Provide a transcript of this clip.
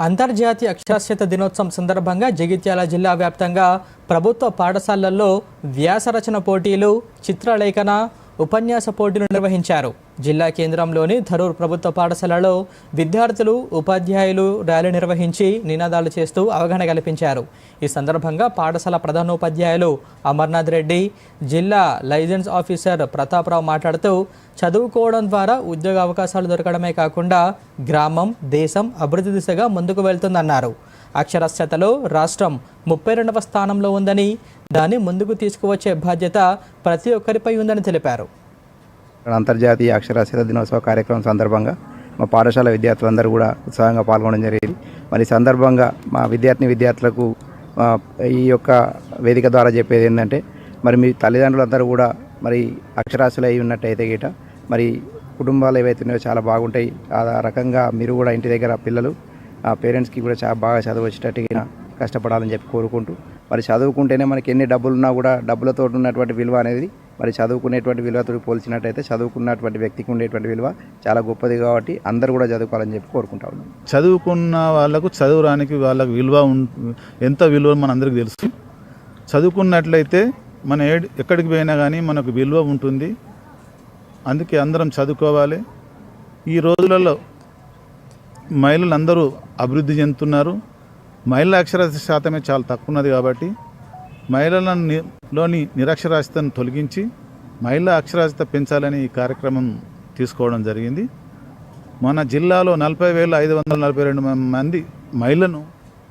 అంతర్జాతీయ అక్షరాస్యత దినోత్సవం సందర్భంగా జగిత్యాల జిల్లా వ్యాప్తంగా ప్రభుత్వ పాఠశాలల్లో వ్యాసరచన పోటీలు చిత్రలేఖన ఉపన్యాస పోటీలు నిర్వహించారు. జిల్లా కేంద్రంలోని ధరూర్ ప్రభుత్వ పాఠశాలలో విద్యార్థులు ఉపాధ్యాయులు ర్యాలీ నిర్వహించి నినాదాలు చేస్తూ అవగాహన కల్పించారు. ఈ సందర్భంగా పాఠశాల ప్రధానోపాధ్యాయులు అమర్నాథ్ రెడ్డి జిల్లా లైసెన్స్ ఆఫీసర్ ప్రతాపరావు మాట్లాడుతూ చదువుకోవడం ద్వారా ఉద్యోగ అవకాశాలు దొరకడమే కాకుండా గ్రామం దేశం అభివృద్ధి దిశగా ముందుకు వెళ్తుందన్నారు. అక్షరాస్యతలో రాష్ట్రం ముప్పై రెండవ స్థానంలో ఉందని దాన్ని ముందుకు తీసుకువచ్చే బాధ్యత ప్రతి ఒక్కరిపై ఉందని తెలిపారు. అంతర్జాతీయ అక్షరాస్యత దినోత్సవ కార్యక్రమం సందర్భంగా మా పాఠశాల విద్యార్థులందరూ కూడా ఉత్సాహంగా పాల్గొనడం జరిగింది. మరి సందర్భంగా మా విద్యార్థిని విద్యార్థులకు ఈ యొక్క వేదిక ద్వారా చెప్పేది ఏంటంటే మరి మీ తల్లిదండ్రులందరూ కూడా మరి అక్షరాస్యులు అయి ఉన్నట్టయితే గిట మరి కుటుంబాలు ఏవైతే ఉన్నాయో చాలా బాగుంటాయి. ఆ రకంగా మీరు కూడా ఇంటి దగ్గర పిల్లలు ఆ పేరెంట్స్కి కూడా చాలా బాగా చదువు కష్టపడాలని చెప్పి కోరుకుంటూ మరి చదువుకుంటేనే మనకి ఎన్ని డబ్బులు ఉన్నా కూడా డబ్బులతో ఉన్నటువంటి విలువ అనేది మరి చదువుకునేటువంటి విలువతో పోల్చినట్టయితే చదువుకున్నటువంటి వ్యక్తికి ఉండేటువంటి విలువ చాలా గొప్పది కాబట్టి అందరూ కూడా చదువుకోవాలని చెప్పి కోరుకుంటా ఉన్నాం. చదువుకున్న వాళ్ళకు చదువురానికి వాళ్ళకు విలువ ఉం- ఎంత విలువ మన అందరికీ తెలుసు. చదువుకున్నట్లయితే మన ఎక్కడికి పోయినా కానీ మనకు విలువ ఉంటుంది. అందుకే అందరం చదువుకోవాలి. ఈ రోజులలో మహిళలు అందరూ అభివృద్ధి చెందుతున్నారు. మహిళల అక్షరాస్యత శాతమే చాలా తక్కువ ఉన్నది కాబట్టి మహిళలలోని లోని నిరక్షరాస్యతను తొలగించి మహిళా అక్షరాస్యత పెంచాలని ఈ కార్యక్రమం తీసుకోవడం జరిగింది. మన జిల్లాలో నలభై వేల ఐదు వందల నలభై రెండు మంది మహిళలను